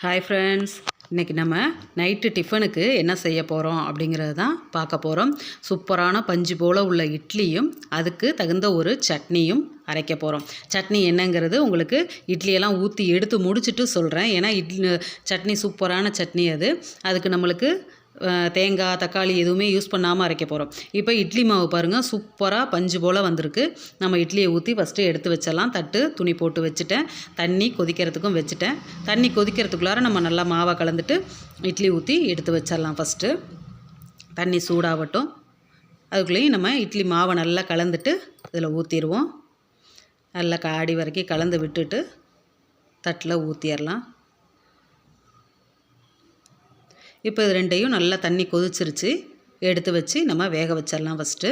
Hi friends இன்றைக்கி நம்ம night டிஃபனுக்கு என்ன செய்ய போகிறோம் அப்படிங்கிறது தான் பார்க்க போகிறோம் சூப்பரான பஞ்சு போல் உள்ள இட்லியும் அதுக்கு தகுந்த ஒரு சட்னியும் அரைக்க போகிறோம் சட்னி என்னங்கிறது உங்களுக்கு இட்லியெல்லாம் ஊற்றி எடுத்து முடிச்சுட்டு சொல்கிறேன் ஏன்னா இட்லி சட்னி சூப்பரான சட்னி அது. அதுக்கு நம்மளுக்கு தேங்காய் தக்காளி எதுவுமே யூஸ் பண்ணாமல் அரைக்க போகிறோம் இப்போ இட்லி மாவு பாருங்கள் சூப்பராக பஞ்சு போல் வந்திருக்கு. நம்ம இட்லியை ஊற்றி ஃபஸ்ட்டு எடுத்து வச்சிடலாம். தட்டு துணி போட்டு வச்சுட்டேன். தண்ணி கொதிக்கிறதுக்கும் வச்சுட்டேன். தண்ணி கொதிக்கிறதுக்குள்ளார நம்ம நல்லா மாவை கலந்துட்டு இட்லி ஊற்றி எடுத்து வச்சிடலாம் ஃபஸ்ட்டு தண்ணி சூடாகட்டும். அதுக்குள்ளேயும் நம்ம இட்லி மாவை நல்லா கலந்துட்டு இதில் ஊற்றிடுவோம் நல்லா காடி வரைக்கும் கலந்து விட்டுட்டு தட்டில் ஊற்றிடலாம் இப்போ இது ரெண்டையும் நல்லா தண்ணி கொதிச்சிருச்சு. எடுத்து வச்சு நம்ம வேக வச்சிடலாம் ஃபஸ்ட்டு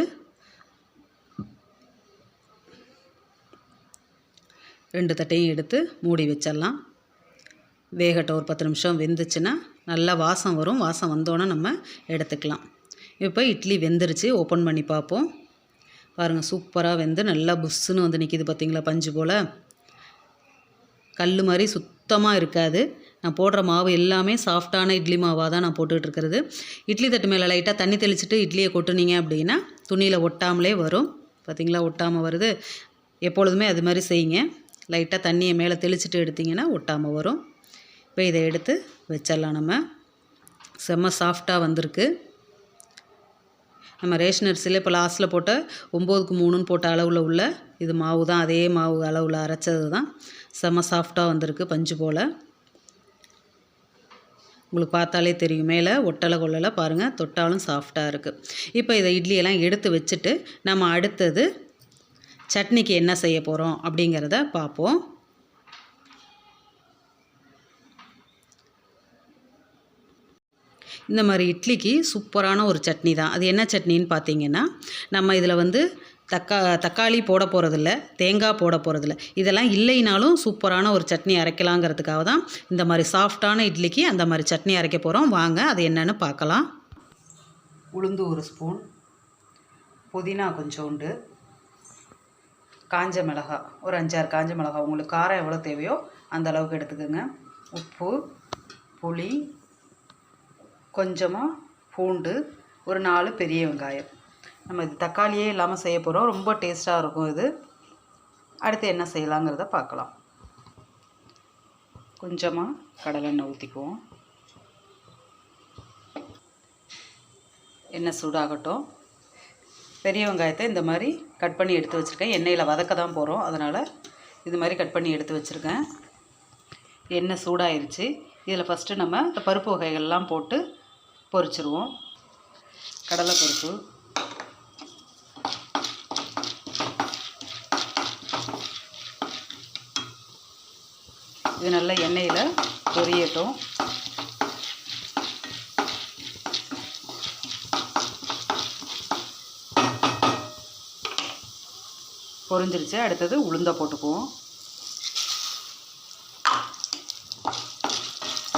ரெண்டு தட்டையும் எடுத்து மூடி வச்சிடலாம். வேகட்டும் ஒரு பத்து நிமிஷம் வெந்துச்சுன்னா நல்லா வாசம் வரும். வாசம் வந்தோன்னே நம்ம எடுத்துக்கலாம். இப்போ இட்லி வெந்துருச்சு. ஓப்பன் பண்ணி பார்ப்போம். பாருங்கள் சூப்பராக வெந்து நல்லா புஷ்ஷுன்னு வந்து நிற்கிது பார்த்தீங்களா பஞ்சு போல்? கல் மாதிரி சுத்தமாக இருக்காது. நான் போடுற மாவு எல்லாமே சாஃப்டான இட்லி மாவாக தான் நான் போட்டுட்டு இருக்கிறது இட்லி தட்டு மேலே லைட்டாக தண்ணி தெளிச்சுட்டு இட்லியை கொட்டுனீங்க அப்படின்னா துணியில் ஒட்டாமலே வரும். பார்த்தீங்களா ஒட்டாமல் வருது. எப்பொழுதுமே அது மாதிரி செய்யுங்க. லைட்டாக தண்ணியை மேலே தெளிச்சிட்டு எடுத்தீங்கன்னா ஒட்டாமல் வரும். இப்போ இதை எடுத்து வச்சிடலாம் நம்ம. செம்ம சாஃப்டாக வந்திருக்கு. நம்ம ரேஷன் அரிசியில் இப்போ லாஸ்ட்டில் போட்ட ஒம்போதுக்கு மூணுன்னு போட்ட அளவில் உள்ள இது மாவு தான் அதே மாவு அளவில் அரைச்சது தான் செம்ம சாஃப்டாக வந்திருக்கு பஞ்சு போல். உங்களுக்கு பார்த்தாலே தெரியும். மேலே ஒட்டலை கொள்ளலை பாருங்கள் தொட்டாலும் சாஃப்டாக இருக்குது இப்போ இதை இட்லியெல்லாம் எடுத்து வச்சுட்டு நம்ம அடுத்தது சட்னிக்கு என்ன செய்ய போகிறோம் அப்படிங்கிறத பார்ப்போம். இந்த மாதிரி இட்லிக்கு சூப்பரான ஒரு சட்னி தான் அது என்ன சட்னின்னு பார்த்தீங்கன்னா நம்ம இதில் வந்து தக்கா தக்காளி போட போகிறதில்ல தேங்காய் போட போகிறதில்ல இதெல்லாம் இல்லைனாலும் சூப்பரான ஒரு சட்னி அரைக்கலாங்கிறதுக்காக தான் இந்த மாதிரி சாஃப்டான இட்லிக்கு அந்த மாதிரி சட்னி அரைக்க போகிறோம் வாங்க அது என்னென்னு பார்க்கலாம். உளுந்து ஒரு ஸ்பூன் புதினா கொஞ்சோண்டு காஞ்ச மிளகாய் ஒரு அஞ்சாறு காஞ்ச மிளகாய் உங்களுக்கு காரம் எவ்வளோ தேவையோ அந்த அளவுக்கு எடுத்துக்கோங்க. உப்பு புளி கொஞ்சமாக பூண்டு ஒரு நாலு பெரிய வெங்காயம். நம்ம இது தக்காளியே இல்லாமல் செய்ய போகிறோம் ரொம்ப டேஸ்ட்டாக இருக்கும் இது. அடுத்து என்ன செய்யலாங்கிறத பார்க்கலாம். கொஞ்சமாக கடலெண்ணெய் ஊற்றிக்குவோம் எண்ணெய் சூடாகட்டும். பெரிய வெங்காயத்தை இந்த மாதிரி கட் பண்ணி எடுத்து வச்சுருக்கேன். எண்ணெயில் வதக்க தான் போகிறோம் அதனால் இது மாதிரி கட் பண்ணி எடுத்து வச்சுருக்கேன். எண்ணெய் சூடாயிருச்சு. இதில் ஃபஸ்ட்டு நம்ம இந்த பருப்பு வகைகள்லாம் போட்டு பொரிச்சிருவோம். கடலை இது நல்லா எண்ணெயில் பொரியட்டும். பொரிஞ்சிருச்சு. அடுத்தது உளுந்தை போட்டுக்குவோம்.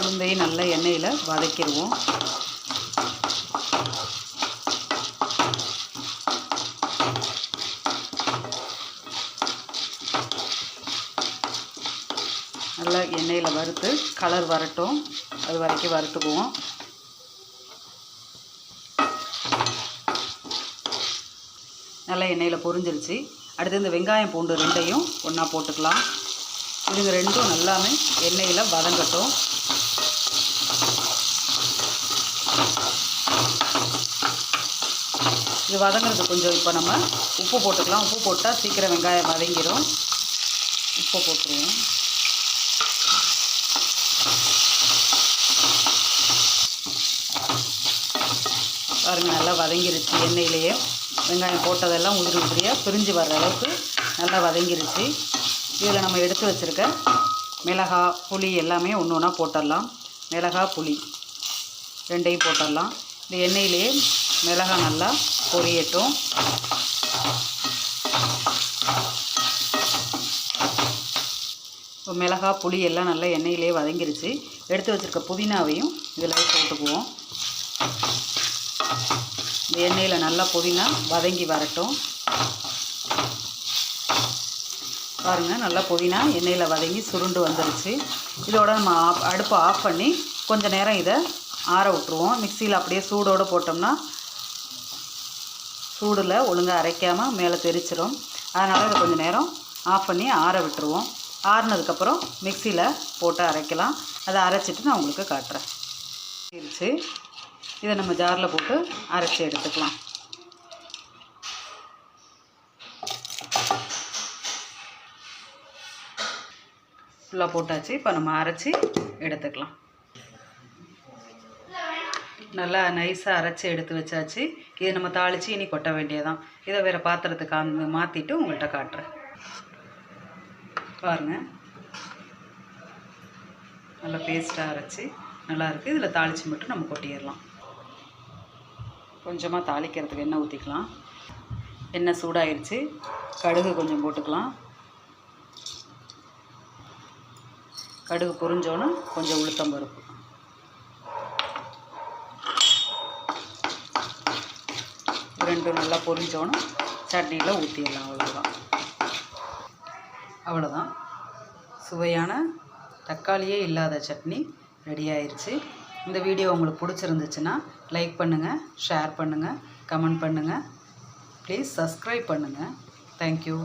உளுந்தையும் நல்லா எண்ணெயில் வதக்கிடுவோம் நல்லா எண்ணெயில் வறுத்து கலர் வரட்டும். அது வரைக்கும் வறுத்துக்குவோம். நல்லா எண்ணெயில் பொரிஞ்சிருச்சு. அடுத்து இந்த வெங்காயம் பூண்டு ரெண்டையும் ஒன்றா போட்டுக்கலாம். இதுங்க ரெண்டும் நல்லாமே எண்ணெயில் வதங்கட்டும். இது வதங்குறது கொஞ்சம் இப்போ நம்ம உப்பு போட்டுக்கலாம். உப்பு போட்டால் சீக்கிரம் வெங்காயம் வதங்கிடும் உப்பு போட்டுருவோம். பாருங்கள் நல்லா வதங்கிருச்சு எண்ணெயிலேயே. வெங்காயம் போட்டதெல்லாம் உதிரி உதிரியாக பிரிஞ்சு வர்ற அளவுக்கு நல்லா வதங்கிருச்சு. இதில் நம்ம எடுத்து வச்சுருக்க மிளகா புளி எல்லாமே ஒன்று ஒன்றா போட்டுடலாம். மிளகா புளி ரெண்டையும் போட்டுடலாம். இந்த எண்ணெயிலேயே மிளகாய் நல்லா பொரியட்டும். இப்போ மிளகா புளி எல்லாம் நல்லா எண்ணெயிலே வதங்கிருச்சு. எடுத்து வச்சுருக்க புதினாவையும் இதில் போட்டுக்குவோம். இந்த எண்ணெயில் நல்லா புதினா வதங்கி வரட்டும். பாருங்கள் நல்லா புதினா எண்ணெயில் வதங்கி சுருண்டு வந்துருச்சு. இதோட நம்ம ஆப் அடுப்பை ஆஃப் பண்ணி கொஞ்ச நேரம் இதை ஆற விட்ருவோம் மிக்சியில் அப்படியே சூடோடு போட்டோம்னா சூடில் ஒழுங்காக அரைக்காமல் மேலே தெரிச்சிடும் அதனால் இதை கொஞ்சம் நேரம் ஆஃப் பண்ணி ஆற விட்டுருவோம். ஆறுனதுக்கப்புறம் மிக்சியில் போட்டு அரைக்கலாம். அதை அரைச்சிட்டு நான் உங்களுக்கு காட்டுறேன். இருச்சு இதை நம்ம ஜாரில் போட்டு அரைச்சி எடுத்துக்கலாம். ஃபுல்லாக போட்டாச்சு. இப்போ நம்ம அரைச்சி எடுத்துக்கலாம். நல்லா நைஸாக அரைச்சி எடுத்து வச்சாச்சு. இதை நம்ம தாளித்து இனி கொட்ட வேண்டியதான் இதை வேறு பாத்திரத்துக்கு அந்த மாற்றிட்டு உங்கள்கிட்ட காட்டுறேன். பாருங்கள் நல்லா பேஸ்ட்டாக அரைச்சி நல்லாயிருக்கு இதில் தாளித்து மட்டும் நம்ம கொட்டிடலாம். கொஞ்சமாக தாளிக்கிறதுக்கு எண்ணெய் ஊற்றிக்கலாம் எண்ணெய் சூடாயிருச்சு. கடுகு கொஞ்சம் போட்டுக்கலாம். கடுகு பொரிஞ்சோன்னு கொஞ்சம் உளுத்தம் பருப்பு. ரெண்டும் நல்லா பொரிஞ்சோன்னு சட்னியில் ஊற்றிடலாம் அவ்வளோதான் அவ்வளோதான் சுவையான தக்காளியே இல்லாத சட்னி ரெடி ஆயிடுச்சு இந்த வீடியோ உங்களுக்கு பிடிச்சிருந்துச்சுன்னா லைக் பண்ணுங்கள் ஷேர் பண்ணுங்கள் கமெண்ட் பண்ணுங்கள் ப்ளீஸ் சப்ஸ்கிரைப் பண்ணுங்கள் தேங்க்யூ